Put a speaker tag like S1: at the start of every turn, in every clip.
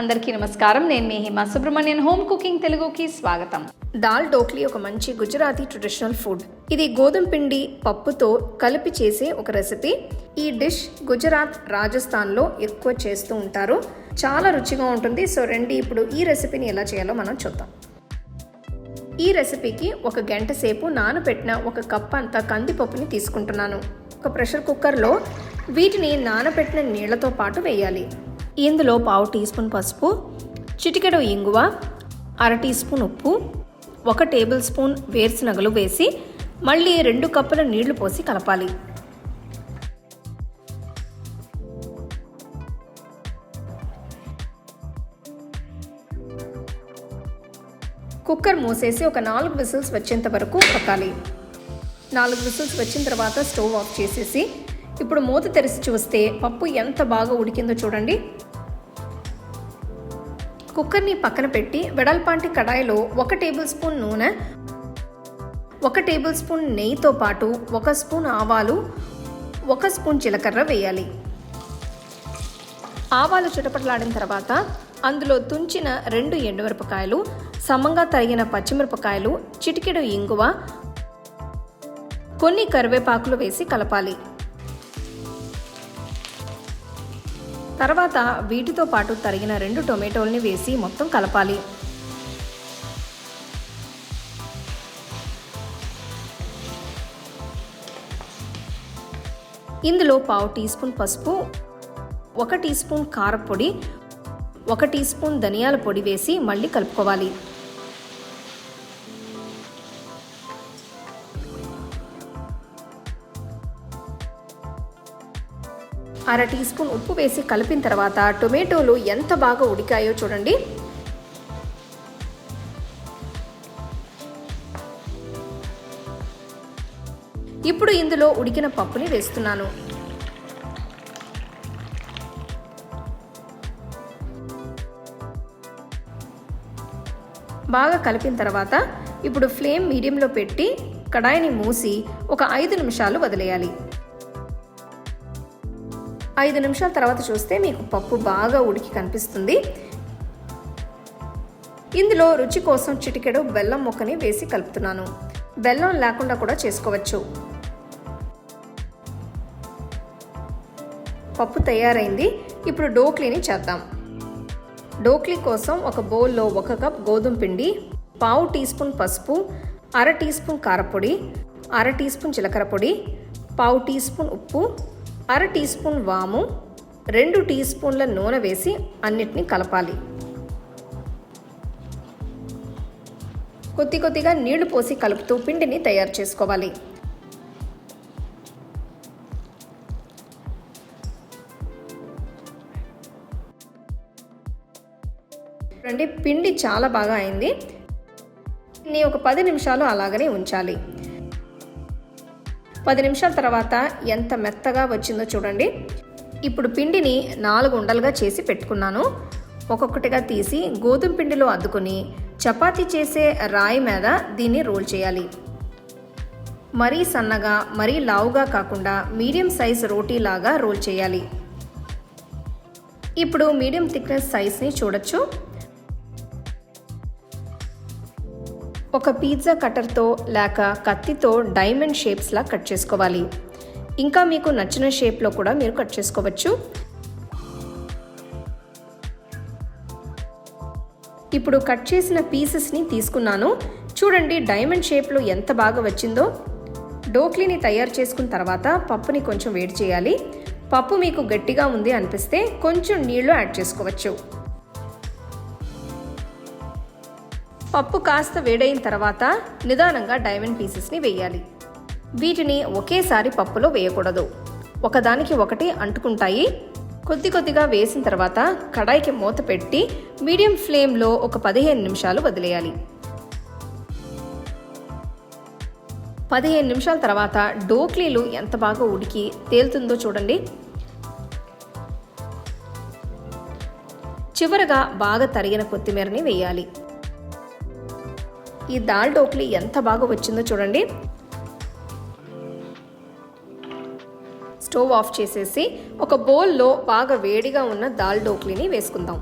S1: అందరికీ నమస్కారం. నేను మీ హిమా సుబ్రహ్మణ్యన్. హోమ్ కుకింగ్ తెలుగుకి స్వాగతం.
S2: దాల్ డోక్లీ ఒక మంచి గుజరాతీ ట్రెడిషనల్ ఫుడ్. ఇది గోధుమ పిండి పప్పుతో కలిపి చేసే ఒక రెసిపీ. ఈ డిష్ గుజరాత్ రాజస్థాన్లో ఎక్కువ చేస్తూ ఉంటారు. చాలా రుచిగా ఉంటుంది. సో రండి ఇప్పుడు ఈ రెసిపీని ఎలా చేయాలో మనం చూద్దాం. ఈ రెసిపీకి ఒక గంట సేపు నానబెట్టిన ఒక కప్ అంత కందిపప్పుని తీసుకుంటున్నాను. ఒక ప్రెషర్ కుక్కర్లో వీటిని నానబెట్టిన నీళ్ళతో పాటు వేయాలి. ఇందులో పావు టీ స్పూన్ పసుపు చిటికెడు ఇంగువ అర టీ స్పూన్ ఉప్పు ఒక టేబుల్ స్పూన్ వేరుశనగలు వేసి మళ్ళీ రెండు కప్పుల నీళ్ళు పోసి కలపాలి. కుక్కర్ మూసేసి ఒక నాలుగు విసిల్స్ వచ్చేంత వరకు ఉడకాలి నాలుగు విసిల్స్ వచ్చిన తర్వాత స్టవ్ ఆఫ్ చేసేసి ఇప్పుడు మూత తెరిచి చూస్తే పప్పు ఎంత బాగా ఉడికిందో చూడండి. కుక్కర్ని పక్కన పెట్టి వెడల్పాంటి కడాయిలో ఒక టేబుల్ స్పూన్ నూనె ఒక టేబుల్ స్పూన్ నెయ్యితో పాటు ఒక స్పూన్ ఆవాలు ఒక స్పూన్ జీలకర్ర వేయాలి. ఆవాలు చిటపటలాడిన తర్వాత అందులో తుంచిన రెండు ఎండుమిరపకాయలు సమంగా తరిగిన పచ్చిమిరపకాయలు చిటికెడు ఇంగువ కొన్ని కరివేపాకులు వేసి కలపాలి. తర్వాత వీటితో పాటు తరిగిన రెండు టొమాటోల్ని వేసి మొత్తం కలపాలి. ఇందులో పావు టీ స్పూన్ పసుపు ఒక టీ స్పూన్ కారపొడి ఒక టీ స్పూన్ ధనియాల పొడి వేసి మళ్ళీ కలుపుకోవాలి. అర టీ స్పూన్ ఉప్పు వేసి కలిపిన తర్వాత టొమాటోలు ఎంత బాగా ఉడికాయో చూడండి. ఇప్పుడు ఇందులో ఉడికిన పప్పుని వేస్తున్నాను. బాగా కలిపిన తర్వాత ఇప్పుడు ఫ్లేమ్ మీడియంలో పెట్టి కడాయిని మూసి ఒక ఐదు నిమిషాలు వదిలేయాలి. ఐదు నిమిషాల తర్వాత చూస్తే మీకు పప్పు బాగా ఉడికి కనిపిస్తుంది. ఇందులో రుచి కోసం చిటికెడు బెల్లం ముక్కని వేసి కలుపుతున్నాను. బెల్లం లేకుండా కూడా చేసుకోవచ్చు. పప్పు తయారైంది. ఇప్పుడు డోక్లీని చేద్దాం. డోక్లీ కోసం ఒక బౌల్లో ఒక కప్ గోధుమ పిండి పావు టీ స్పూన్ పసుపు అర టీ స్పూన్ కారపొడి అర టీ స్పూన్ జీలకర్ర పొడి పావు టీ స్పూన్ ఉప్పు అర టీ స్పూన్ వాము రెండు టీ స్పూన్ల నూనె వేసి అన్నిటినీ కలపాలి. కొద్ది కొద్దిగా నీళ్ళు పోసి కలుపుతూ పిండిని తయారు చేసుకోవాలి. చూడండి పిండి చాలా బాగా అయింది. దీన్ని ఒక పది నిమిషాలు అలాగనే ఉంచాలి. పది నిమిషాల తర్వాత ఎంత మెత్తగా వచ్చిందో చూడండి. ఇప్పుడు పిండిని నాలుగు ఉండలుగా చేసి పెట్టుకున్నాను. ఒక్కొక్కటిగా తీసి గోధుమ పిండిలో అద్దుకొని చపాతీ చేసే రాయి మీద దీన్ని రోల్ చేయాలి. మరీ సన్నగా మరీ లావుగా కాకుండా మీడియం సైజ్ రోటీలాగా రోల్ చేయాలి. ఇప్పుడు మీడియం థిక్నెస్ సైజ్ని చూడొచ్చు. ఒక పిజ్జా కట్టర్తో లేక కత్తితో డైమండ్ షేప్స్లా కట్ చేసుకోవాలి. ఇంకా మీకు నచ్చిన షేప్లో కూడా మీరు కట్ చేసుకోవచ్చు. ఇప్పుడు కట్ చేసిన పీసెస్ని తీసుకున్నాను. చూడండి డైమండ్ షేప్లో ఎంత బాగా వచ్చిందో. డోక్లీని తయారు చేసుకున్న తర్వాత పప్పుని కొంచెం వేడి చేయాలి. పప్పు మీకు గట్టిగా ఉంది అనిపిస్తే కొంచెం నీళ్ళు యాడ్ చేసుకోవచ్చు. పప్పు కాస్త వేడైన తర్వాత నిదానంగా డైమండ్ పీసెస్ని వేయాలి. వీటిని ఒకేసారి పప్పులో వేయకూడదు. ఒకదానికి ఒకటి అంటుకుంటాయి. కొద్ది కొద్దిగా వేసిన తర్వాత కడాయికి మూత పెట్టి మీడియం ఫ్లేమ్లో ఒక పదిహేను నిమిషాలు వదిలేయాలి. పదిహేను నిమిషాల తర్వాత డోక్లీలు ఎంత బాగా ఉడికి తేలుతుందో చూడండి. చివరగా బాగా తరిగిన కొత్తిమీరని వేయాలి. ఈ దాల్ డోక్లీ ఎంత బాగా వచ్చిందో చూడండి. స్టవ్ ఆఫ్ చేసేసి ఒక బౌల్లో బాగా వేడిగా ఉన్న దాల్ డోక్లీని వేసుకుందాం.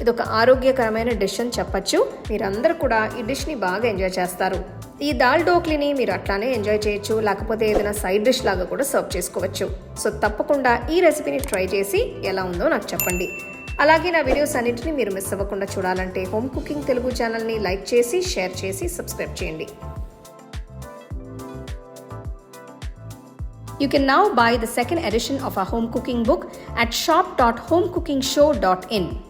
S2: ఇది ఒక ఆరోగ్యకరమైన డిష్ అని చెప్పచ్చు. మీరందరూ కూడా ఈ డిష్ని బాగా ఎంజాయ్ చేస్తారు. ఈ దాల్ డోక్లీని మీరు అట్లానే ఎంజాయ్ చేయొచ్చు. లేకపోతే ఏదైనా సైడ్ డిష్ లాగా కూడా సర్వ్ చేసుకోవచ్చు. సో తప్పకుండా ఈ రెసిపీని ట్రై చేసి ఎలా ఉందో నాకు చెప్పండి. అలాగే నా వీడియోస్ అన్నింటినీ మీరు మిస్ అవ్వకుండా చూడాలంటే హోమ్ కుకింగ్ తెలుగు ఛానల్ని లైక్ చేసి షేర్ చేసి సబ్స్క్రైబ్ చేయండి You can now buy the second edition of our home cooking book at shop.homecookingshow.in.